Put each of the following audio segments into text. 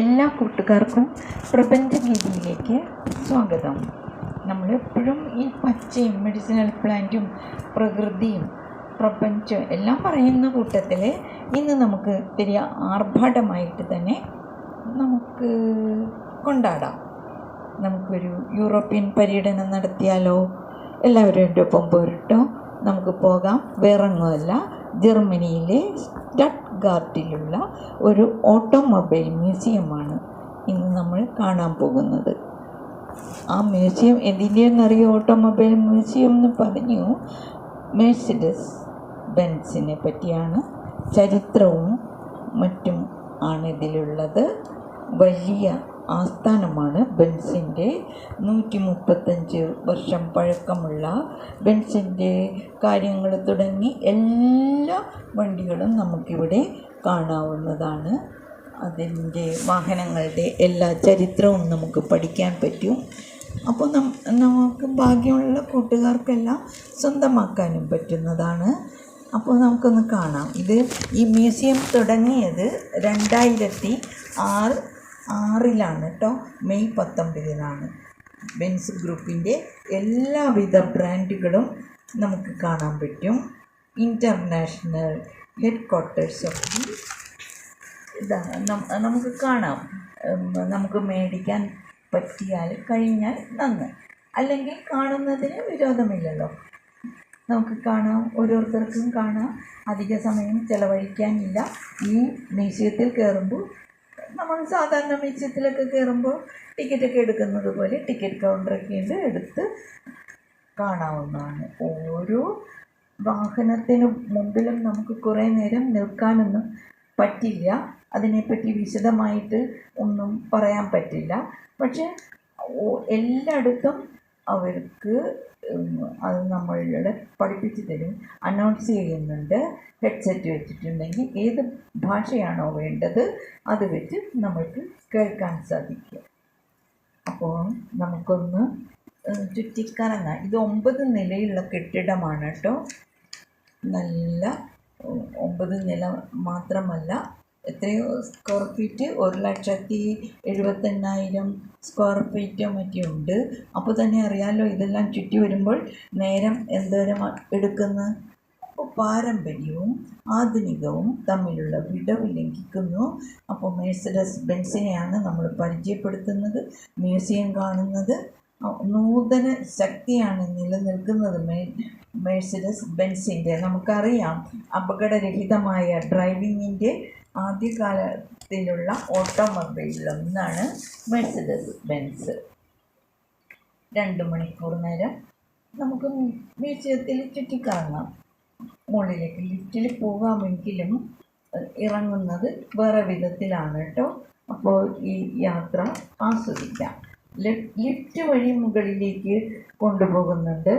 എല്ലാ കൂട്ടുകാർക്കും പ്രപഞ്ചഗീതിയിലേക്ക് സ്വാഗതം. നമ്മൾ എപ്പോഴും ഈ പച്ചയും മെഡിസിനൽ പ്ലാന്റും പ്രകൃതിയും പ്രപഞ്ചം എല്ലാം പറയുന്ന കൂട്ടത്തിൽ ഇന്ന് നമുക്ക് ഇത്തിരി ആർഭാടമായിട്ട് തന്നെ നമുക്ക് കൊണ്ടാടാം. നമുക്കൊരു യൂറോപ്യൻ പര്യടനം നടത്തിയാലോ? എല്ലാവരും എന്റെ ഒപ്പം പോരട്ടോ. നമുക്ക് പോകാം. വേറൊന്നുമല്ല ജർമ്മനിയിലെ സ്റ്റട്ട്ഗാർട്ടിലുള്ള ഒരു ഓട്ടോമൊബൈൽ മ്യൂസിയമാണ് ഇന്ന് നമ്മൾ കാണാൻ പോകുന്നത്. ആ മ്യൂസിയം എന്തിന്റെയെന്നറിയോ? ഓട്ടോമൊബൈൽ മ്യൂസിയം എന്ന് പറഞ്ഞു മെഴ്സിഡസ് ബെൻസിനെ പറ്റിയാണ്. ചരിത്രവും മറ്റും ആണ് ഇതിലുള്ളത്. വലിയ ആസ്ഥാനമാണ് ബെൻസിന്റെ നൂറ്റി മുപ്പത്തഞ്ച് വർഷം പഴക്കമുള്ള ബെൻസിന്റെ കാര്യങ്ങൾ തുടങ്ങി എല്ലാ വണ്ടികളും നമുക്കിവിടെ കാണാവുന്നതാണ്. അതിന്റെ വാഹനങ്ങളുടെ എല്ലാ ചരിത്രവും നമുക്ക് പഠിക്കാൻ പറ്റും. അപ്പോൾ നമുക്ക് ഭാഗ്യമുള്ള കൂട്ടുകാർക്കെല്ലാം സ്വന്തമാക്കാനും പറ്റുന്നതാണ്. അപ്പോൾ നമുക്കൊന്ന് കാണാം. ഇത് ഈ മ്യൂസിയം തുടങ്ങിയത് രണ്ടായിരത്തി ആറ് ആറിലാണ് കേട്ടോ മെയ് പത്തൊമ്പതിനാണ്. ബെൻസ് ഗ്രൂപ്പിന്റെ എല്ലാവിധ ബ്രാൻഡുകളും നമുക്ക് കാണാൻ പറ്റും. International headquarters of the ഇതാ നമുക്ക് കാണാം. നമുക്ക് മേടിക്കാൻ പറ്റിയാൽ കഴിഞ്ഞാൽ നന്ന്. അല്ലെങ്കിൽ കാണുന്നതിന് വിരോധമില്ലല്ലോ. നമുക്ക് കാണാം. ഓരോരുത്തർക്കും കാണാം. അധിക സമയം ചിലവഴിക്കാനില്ല. ഈ മ്യൂസിയത്തിൽ കയറുമ്പോൾ നമ്മൾ സാധാരണ മ്യൂസിയത്തിലൊക്കെ കയറുമ്പോൾ ടിക്കറ്റൊക്കെ എടുക്കുന്നത് പോലെ ടിക്കറ്റ് കൗണ്ടറൊക്കെ ഉണ്ട് എടുത്ത് കാണാവുന്നതാണ്. ഓരോ വാഹനത്തിന് മുമ്പിലും നമുക്ക് കുറേ നേരം നിൽക്കാനൊന്നും പറ്റില്ല. അതിനെപ്പറ്റി വിശദമായിട്ട് ഒന്നും പറയാൻ പറ്റില്ല. പക്ഷേ എല്ലായിടത്തും അവർക്ക് അത് നമ്മളുടെ പഠിപ്പിച്ച് തരും അനൗൺസ് ചെയ്യുന്നുണ്ട് ഹെഡ്സെറ്റ് വെച്ചിട്ടുണ്ടെങ്കിൽ ഏത് ഭാഷയാണോ വേണ്ടത് അത് വെച്ച് നമുക്ക് കേൾക്കാൻ സാധിക്കും. അപ്പോൾ നമുക്കൊന്ന് ചുറ്റിക്കറങ്ങാം. ഇത് ഒമ്പത് നിലയുള്ള കെട്ടിടമാണ് കേട്ടോ. നല്ല ഒമ്പത് നില മാത്രമല്ല എത്രയോ സ്ക്വയർ ഫീറ്റ് ഒരു ലക്ഷത്തി എഴുപത്തെണ്ണായിരം സ്ക്വയർ ഫീറ്റോ മറ്റോ ഉണ്ട്. അപ്പോൾ തന്നെ അറിയാമല്ലോ ഇതെല്ലാം ചുറ്റി വരുമ്പോൾ നേരം എന്തോരം എടുക്കുന്ന? അപ്പോൾ പാരമ്പര്യവും ആധുനികവും തമ്മിലുള്ള വിടവ് ലംഘിക്കുന്നു. അപ്പോൾ മേഴ്സഡസ് ബെൻസിനെയാണ് നമ്മൾ പരിചയപ്പെടുത്തുന്നത് മ്യൂസിയം കാണുന്നത്. നൂതന ശക്തിയാണ് നിലനിൽക്കുന്നത് മേ മേഴ്സിഡസ് ബെൻസിന്റെ നമുക്കറിയാം അപകടരഹിതമായ ഡ്രൈവിങ്ങിന്റെ ആദ്യകാലത്തിലുള്ള ഓട്ടോമൊബൈലൊന്നാണ് മെഴ്സിഡസ് ബെൻസ്. രണ്ട് മണിക്കൂർ നേരം നമുക്ക് മ്യൂസിയത്തിൽ ചുറ്റിക്കറങ്ങാം. മുകളിലേക്ക് ലിഫ്റ്റിൽ പോകാമെങ്കിലും ഇറങ്ങുന്നത് വേറെ വിധത്തിലാണ് കേട്ടോ. അപ്പോൾ ഈ യാത്ര ആസ്വദിക്കാം. ലിഫ്റ്റ് വഴി മുകളിലേക്ക് കൊണ്ടുപോകുന്നുണ്ട്.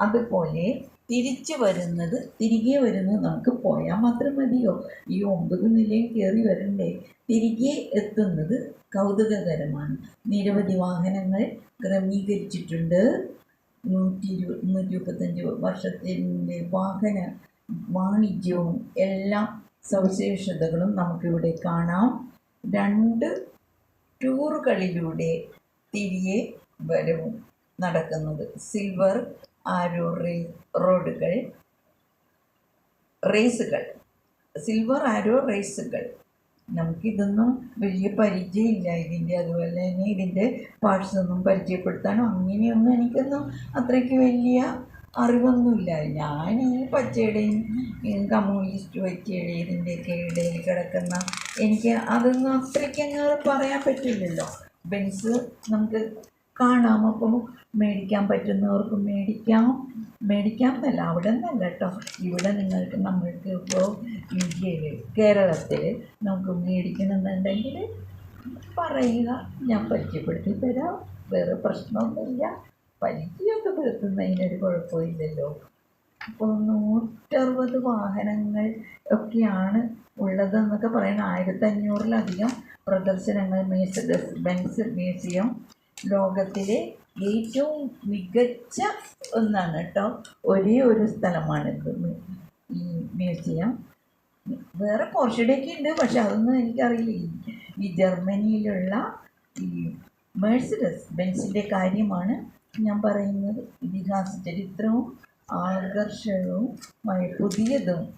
അതുപോലെ തിരിച്ചു വരുന്നത് തിരികെ വരുന്നത് നമുക്ക് പോയാൽ മാത്രം മതിയോ? ഈ ഒമ്പത് നിലയും കയറി വരണ്ടേ? തിരികെ എത്തുന്നത് കൗതുകകരമാണ്. നിരവധി വാഹനങ്ങൾ ക്രമീകരിച്ചിട്ടുണ്ട്. നൂറ്റി ഇരു നൂറ്റി മുപ്പത്തഞ്ച് വർഷത്തിന്റെ വാഹന വാണിജ്യവും എല്ലാ സവിശേഷതകളും നമുക്കിവിടെ കാണാം. രണ്ട് ടൂറുകളിലൂടെ തിരികെ വരവും നടക്കുന്നത്. സിൽവർ ആരോ റേ റോഡുകൾ റേസുകൾ. സിൽവർ ആരോ റേസുകൾ. നമുക്കിതൊന്നും വലിയ പരിചയമില്ല. ഇതിന്റെ അതുപോലെ തന്നെ ഇതിന്റെ പാർട്സ് ഒന്നും പരിചയപ്പെടുത്താനോ അങ്ങനെയൊന്നും എനിക്കൊന്നും അത്രയ്ക്ക് വലിയ അറിവൊന്നുമില്ല. ഞാൻ ഈ പച്ചയുടെയും കമ്മ്യൂണിസ്റ്റ് പച്ചയുടെ ഇതിന്റെയൊക്കെ ഇടയിൽ കിടക്കുന്ന എനിക്ക് അതൊന്നും അത്രയ്ക്ക് അങ്ങ് പറയാൻ പറ്റില്ലല്ലോ. ബെൻസ് നമുക്ക് കാണാം. അപ്പോൾ മേടിക്കാൻ പറ്റുന്നവർക്ക് മേടിക്കാം. മേടിക്കാം എന്നല്ല അവിടെ നിന്നല്ല കേട്ടോ. ഇവിടെ നിങ്ങൾക്ക് നമ്മൾക്ക് ഇപ്പോൾ ഇന്ത്യയിൽ കേരളത്തിൽ നമുക്ക് മേടിക്കണമെന്നുണ്ടെങ്കിൽ പറയുക. ഞാൻ പരിചയപ്പെടുത്തി തരാം. വേറെ പ്രശ്നമൊന്നുമില്ല. പരിചയമൊക്കെ പെടുത്തുന്നതിനൊരു കുഴപ്പമില്ലല്ലോ. അപ്പോൾ നൂറ്ററുപത് വാഹനങ്ങൾ ഒക്കെയാണ് ഉള്ളതെന്നൊക്കെ പറയുന്നത്. ആയിരത്തഞ്ഞൂറിലധികം പ്രദർശനങ്ങൾ മേഴ്സഡസ് ബെൻസ് മ്യൂസിയം. ലോകത്തിലെ ഏറ്റവും മികച്ച ഒന്നാണ് കേട്ടോ. ഒരേ ഒരു സ്ഥലമാണിത്. ഈ മ്യൂസിയം. വേറെ പോർഷയുടെയൊക്കെ ഉണ്ട് പക്ഷെ അതൊന്നും എനിക്കറിയില്ല. ഈ- ജർമ്മനിയിലുള്ള ഈ മേഴ്സിഡസ് ബെൻസിന്റെ കാര്യമാണ് ഞാൻ പറയുന്നത്. ഇതിഹാസ ചരിത്രവും ആകർഷകവുമായ പുതിയതും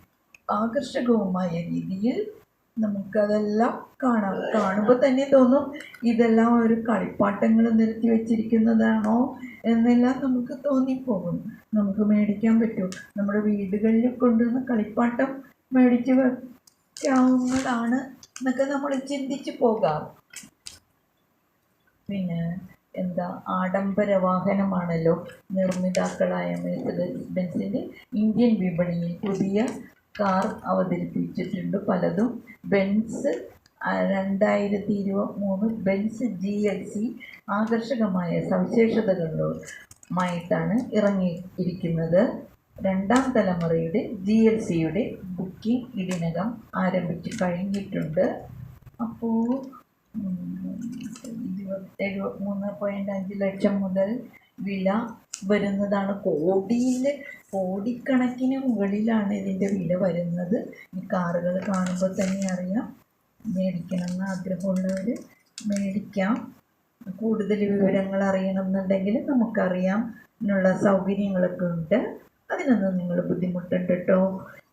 ആകർഷകവുമായ രീതിയിൽ നമുക്കതെല്ലാം കാണാം. കാണുമ്പോൾ തന്നെ തോന്നും ഇതെല്ലാം ഒരു കളിപ്പാട്ടങ്ങൾ നിരത്തി വെച്ചിരിക്കുന്നതാണോ എന്നെല്ലാം നമുക്ക് തോന്നിപ്പോകും. നമുക്ക് മേടിക്കാൻ പറ്റും. നമ്മുടെ വീടുകളിൽ കൊണ്ടുവന്ന് കളിപ്പാട്ടം മേടിച്ച് വെക്കാവുന്നതാണ് എന്നൊക്കെ നമ്മൾ ചിന്തിച്ചു പോകാം. പിന്നെ എന്താ? ആഡംബര വാഹനമാണല്ലോ നിർമ്മിതാക്കളായ മെഴ്സഡസ് ബെൻസിന്റെ ഇന്ത്യൻ വിപണിയിൽ പുതിയ കാർ അവതരിപ്പിച്ചിട്ടുണ്ട് പലതും ബെൻസ് രണ്ടായിരത്തി ഇരുപത്തി മൂന്ന് ബെൻസ് ജി എൽ സി ആകർഷകമായ സവിശേഷതകളുമായിട്ടാണ് ഇറങ്ങിയിരിക്കുന്നത് രണ്ടാം തലമുറയുടെ ജി എൽ സിയുടെ ബുക്കിംഗ് ഇതിനകം ആരംഭിച്ചു കഴിഞ്ഞിട്ടുണ്ട് അപ്പോൾ ഇരുപത്തി എഴുപത്തി മൂന്ന് പോയിന്റ് അഞ്ച് ലക്ഷം മുതൽ വില വരുന്നതാണ്. കോടിയിൽ കോടിക്കണക്കിന് മുകളിലാണ് ഇതിന്റെ വില വരുന്നത്. ഈ കാറുകൾ കാണുമ്പോൾ തന്നെ അറിയാം. മേടിക്കണം എന്ന് ആഗ്രഹമുള്ളവർ മേടിക്കാം. കൂടുതൽ വിവരങ്ങൾ അറിയണം എന്നുണ്ടെങ്കിൽ നമുക്കറിയാം. ഇതിനുള്ള സൗകര്യങ്ങളൊക്കെ ഉണ്ട്. അതിനൊന്നും നിങ്ങൾ ബുദ്ധിമുട്ടുണ്ട് കേട്ടോ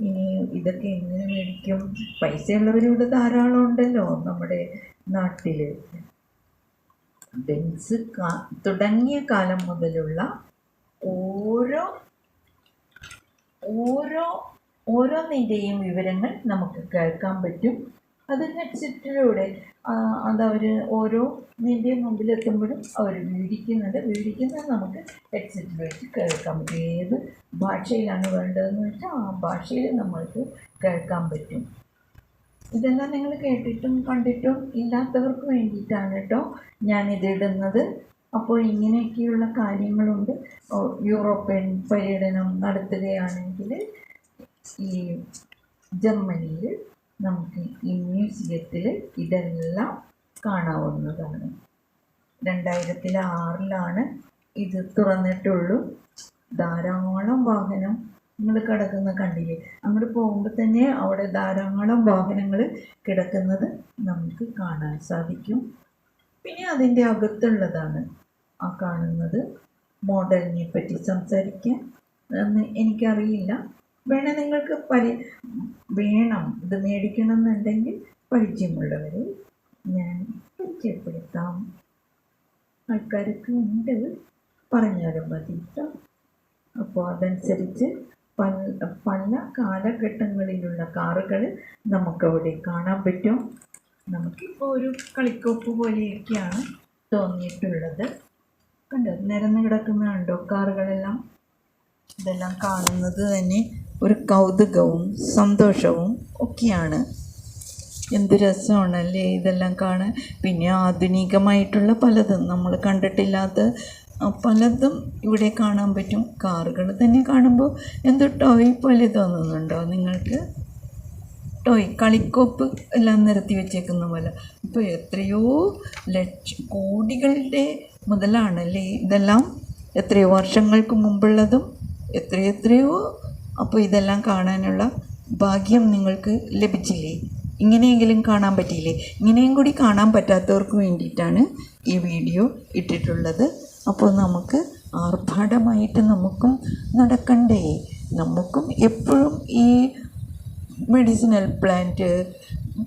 ഇനി ഇതൊക്കെ എങ്ങനെ മേടിക്കും? പൈസയുള്ളവരിവിടെ ധാരാളം ഉണ്ടല്ലോ നമ്മുടെ നാട്ടിൽ ബെൻസ് തുടങ്ങിയ കാലം മുതലുള്ള ഓരോ ഓരോ ഓരോന്നിന്റെയും വിവരങ്ങൾ നമുക്ക് കേൾക്കാൻ പറ്റും. അത് അതവർ ഓരോ നിന്റെ മുമ്പിലെത്തുമ്പോഴും അവർ വിവരിക്കുന്നുണ്ട് വിവരിക്കുന്നത് നമുക്ക് ഹെഡ്സെറ്റിൽ വെച്ച് കേൾക്കാൻ പറ്റും ഏത് ഭാഷയിലാണ് വേണ്ടതെന്ന് വെച്ചാൽ ആ ഭാഷയിൽ നമ്മൾക്ക് കേൾക്കാൻ പറ്റും. ഇതെല്ലാം നിങ്ങൾ കേട്ടിട്ടും കണ്ടിട്ടും ഇല്ലാത്തവർക്ക് വേണ്ടിയിട്ടാണ് കേട്ടോ ഞാനിത് ഇടുന്നത്. അപ്പോൾ ഇങ്ങനെയൊക്കെയുള്ള കാര്യങ്ങളുണ്ട്. യൂറോപ്യൻ പര്യടനം നടത്തുകയാണെങ്കിൽ ഈ ജർമ്മനിയിൽ നമുക്ക് ഈ മ്യൂസിയത്തിൽ ഇതെല്ലാം കാണാവുന്നതാണ്. രണ്ടായിരത്തി ആറിലാണ് ഇത് തുറന്നിട്ടുള്ളൂ. ധാരാളം വാഹനം നിങ്ങൾ കിടക്കുന്ന കണ്ടില്ലേ? നമ്മൾ പോകുമ്പോൾ തന്നെ അവിടെ ധാരാളം വാഹനങ്ങൾ കിടക്കുന്നത് നമുക്ക് കാണാൻ സാധിക്കും. പിന്നെ അതിന്റെ അകത്തുള്ളതാണ് ആ കാണുന്നത്. മോഡലിനെ പറ്റി സംസാരിക്കാൻ എനിക്കറിയില്ല. വേണേൽ നിങ്ങൾക്ക് പരി വേണം. ഇത് മേടിക്കണം എന്നുണ്ടെങ്കിൽ പരിചയമുള്ളവരെ ഞാൻ പരിചയപ്പെടുത്താം. ആൾക്കാരൊക്കെ ഉണ്ട് പറഞ്ഞാലും മതി അപ്പോൾ അതനുസരിച്ച് പല പല കാലഘട്ടങ്ങളിലുള്ള കാറുകൾ നമുക്കവിടെ കാണാൻ പറ്റും. നമുക്കിപ്പോൾ ഒരു കളിക്കോപ്പ് പോലെയൊക്കെയാണ് തോന്നിയിട്ടുള്ളത്. കണ്ടോ നിരന്ന് കിടക്കുന്ന കണ്ടോ കാറുകളെല്ലാം ഇതെല്ലാം കാണുന്നത് തന്നെ ഒരു കൗതുകവും സന്തോഷവും ഒക്കെയാണ്. എന്ത് രസമാണല്ലേ ഇതെല്ലാം കാണാൻ? പിന്നെ ആധുനികമായിട്ടുള്ള പലതും നമ്മൾ കണ്ടിട്ടില്ലാത്ത പലതും ഇവിടെ കാണാൻ പറ്റും. കാറുകൾ തന്നെ കാണുമ്പോൾ എന്തോ ടോയ് പോലെ തോന്നുന്നുണ്ടോ നിങ്ങൾക്ക്? ടോയ് കളിക്കോപ്പ് എല്ലാം നിരത്തി വെച്ചേക്കുന്ന പോലെ. ഇപ്പോൾ എത്രയോ ലക്ഷ കോടികളുടെ മുതലാണല്ലേ ഇതെല്ലാം? എത്രയോ വർഷങ്ങൾക്ക് മുമ്പുള്ളതും എത്രയെത്രയോ അപ്പോൾ ഇതെല്ലാം കാണാനുള്ള ഭാഗ്യം നിങ്ങൾക്ക് ലഭിച്ചില്ലേ? ഇങ്ങനെയെങ്കിലും കാണാൻ പറ്റിയില്ലേ? ഇങ്ങനെയും കൂടി കാണാൻ പറ്റാത്തവർക്ക് വേണ്ടിയിട്ടാണ് ഈ വീഡിയോ ഇട്ടിട്ടുള്ളത്. അപ്പോൾ നമുക്ക് ആർഭാടമായിട്ട് നമുക്കും നടക്കണ്ടേ? നമുക്കും എപ്പോഴും ഈ മെഡിസിനൽ പ്ലാന്റ്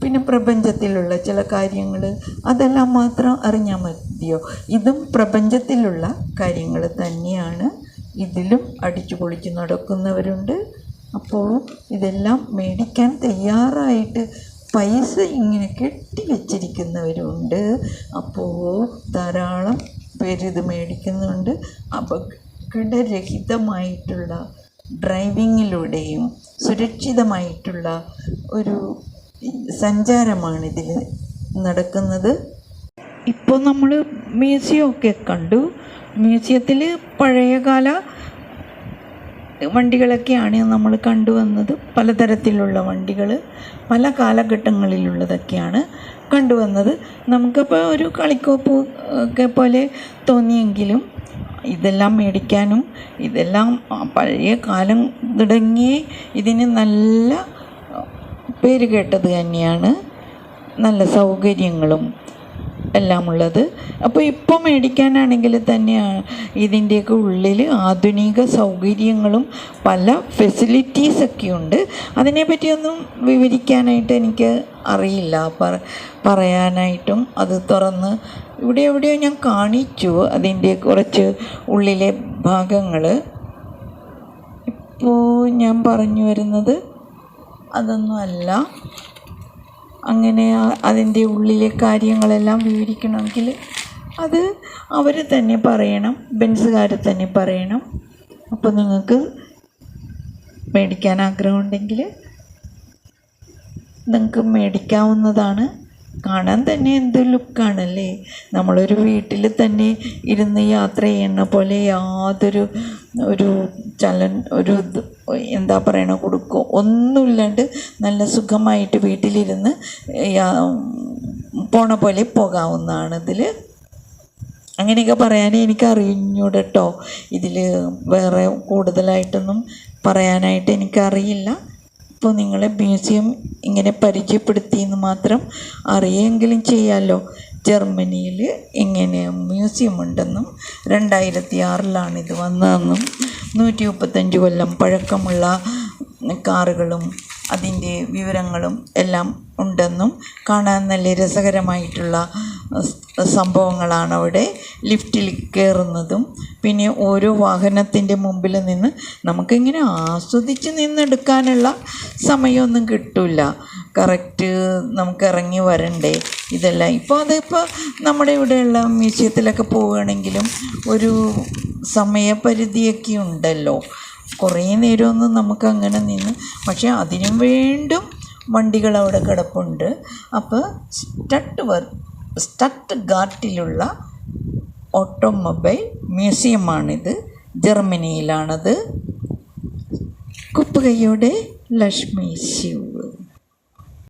പിന്നെ പ്രപഞ്ചത്തിലുള്ള ചില കാര്യങ്ങൾ അതെല്ലാം മാത്രം അറിഞ്ഞാൽ മതിയോ? ഇതും പ്രപഞ്ചത്തിലുള്ള കാര്യങ്ങൾ തന്നെയാണ് ഇതിലും അടിച്ചു പൊളിച്ച് നടക്കുന്നവരുണ്ട്. അപ്പോൾ ഇതെല്ലാം മേടിക്കാൻ തയ്യാറായിട്ട് പൈസ ഇങ്ങനെ കെട്ടി വെച്ചിരിക്കുന്നവരുണ്ട്. അപ്പോൾ ധാരാളം പേര് ഇത് മേടിക്കുന്നുണ്ട്. അപകടരഹിതമായിട്ടുള്ള ഡ്രൈവിങ്ങിലൂടെയും സുരക്ഷിതമായിട്ടുള്ള ഒരു സഞ്ചാരമാണ് ഇതിൽ നടക്കുന്നത്. ഇപ്പോൾ നമ്മൾ മ്യൂസിയമൊക്കെ കണ്ടു. മ്യൂസിയത്തിൽ പഴയകാല വണ്ടികളൊക്കെയാണ് നമ്മൾ കണ്ടുവന്നത്. പലതരത്തിലുള്ള വണ്ടികൾ പല കാലഘട്ടങ്ങളിലുള്ളതൊക്കെയാണ് കണ്ടുവന്നത്. നമുക്കപ്പോൾ ഒരു കളിക്കോപ്പ് ഒക്കെ പോലെ തോന്നിയെങ്കിലും ഇതെല്ലാം മേടിക്കാനും ഇതെല്ലാം പഴയ കാലം തുടങ്ങി ഇതിന് നല്ല പേര് കേട്ടത് തന്നെയാണ്. നല്ല സൗകര്യങ്ങളും എല്ലാം ഉള്ളത് അപ്പോൾ ഇപ്പോൾ മേടിക്കാനാണെങ്കിൽ തന്നെ ഇതിന്റെയൊക്കെ ഉള്ളിൽ ആധുനിക സൗകര്യങ്ങളും പല ഫെസിലിറ്റീസൊക്കെ ഉണ്ട് അതിനെപ്പറ്റിയൊന്നും വിവരിക്കാനായിട്ട് എനിക്ക് അറിയില്ല. പറ പറയാനായിട്ടും അത് തുറന്ന് ഇവിടെ എവിടെയോ ഞാൻ കാണിച്ചു അതിന്റെ കുറച്ച് ഉള്ളിലെ ഭാഗങ്ങൾ ഇപ്പോൾ ഞാൻ പറഞ്ഞു വരുന്നത് അതൊന്നും അല്ല. അങ്ങനെ അതിന്റെ ഉള്ളിലെ കാര്യങ്ങളെല്ലാം വിവരിക്കണമെങ്കിൽ അത് അവർ തന്നെ പറയണം ബെൻസുകാർ തന്നെ പറയണം. അപ്പോൾ നിങ്ങൾക്ക് മേടിക്കാൻ ആഗ്രഹമുണ്ടെങ്കിൽ നിങ്ങൾക്ക് മേടിക്കാവുന്നതാണ്. കാണാൻ തന്നെ എന്ത് ലുക്കാണല്ലേ? നമ്മളൊരു വീട്ടിൽ തന്നെ ഇരുന്ന് യാത്ര ചെയ്യുന്ന പോലെ യാതൊരു ഒരു ചലൻ ഒരു എന്താ പറയണ കൊടുക്കോ ഒന്നുമില്ലാണ്ട് നല്ല സുഖമായിട്ട് വീട്ടിലിരുന്ന് പോണ പോലെ പോകാവുന്നതാണ് ഇതിൽ അങ്ങനെയൊക്കെ പറയാനേ എനിക്ക് അറിഞ്ഞൂടെ കേട്ടോ ഇതിൽ വേറെ കൂടുതലായിട്ടൊന്നും പറയാനായിട്ട് എനിക്കറിയില്ല. ഇപ്പോൾ നിങ്ങളെ മ്യൂസിയം ഇങ്ങനെ പരിചയപ്പെടുത്തി എന്ന് മാത്രം അറിയുമെങ്കിലും ചെയ്യാമല്ലോ ജർമ്മനിയിൽ ഇങ്ങനെ മ്യൂസിയം ഉണ്ടെന്നും രണ്ടായിരത്തി ആറിലാണ് ഇത് വന്നതെന്നും നൂറ്റി മുപ്പത്തഞ്ച് കൊല്ലം പഴക്കമുള്ള കാറുകളും അതിന്റെ വിവരങ്ങളും എല്ലാം ഉണ്ടെന്നും കാണാൻ നല്ല രസകരമായിട്ടുള്ള സംഭവങ്ങളാണ് അവിടെ ലിഫ്റ്റിൽ കയറുന്നതും പിന്നെ ഓരോ വാഹനത്തിന്റെ മുമ്പിൽ നിന്ന് നമുക്കിങ്ങനെ ആസ്വദിച്ച് നിന്നെടുക്കാനുള്ള സമയമൊന്നും കിട്ടില്ല കറക്റ്റ് നമുക്ക് ഇറങ്ങി വരണ്ടേ? ഇതെല്ലാം. ഇപ്പോൾ അതിപ്പോൾ നമ്മുടെ ഇവിടെയുള്ള മ്യൂസിയത്തിലൊക്കെ പോവുകയാണെങ്കിലും ഒരു സമയപരിധിയൊക്കെ ഉണ്ടല്ലോ. കുറേ നേരമൊന്നും നമുക്ക് അങ്ങനെ നിന്ന് പക്ഷേ അതിനും വേണ്ടും വണ്ടികൾ അവിടെ കിടപ്പുണ്ട്. അപ്പോൾ സ്റ്റട്ട് വർ സ്റ്റട്ട് ഗാർട്ടിലുള്ള ഓട്ടോമൊബൈൽ മ്യൂസിയമാണിത് ജർമ്മനിയിലാണത്. കുപ്പകയുടെ ലക്ഷ്മി ശിവ്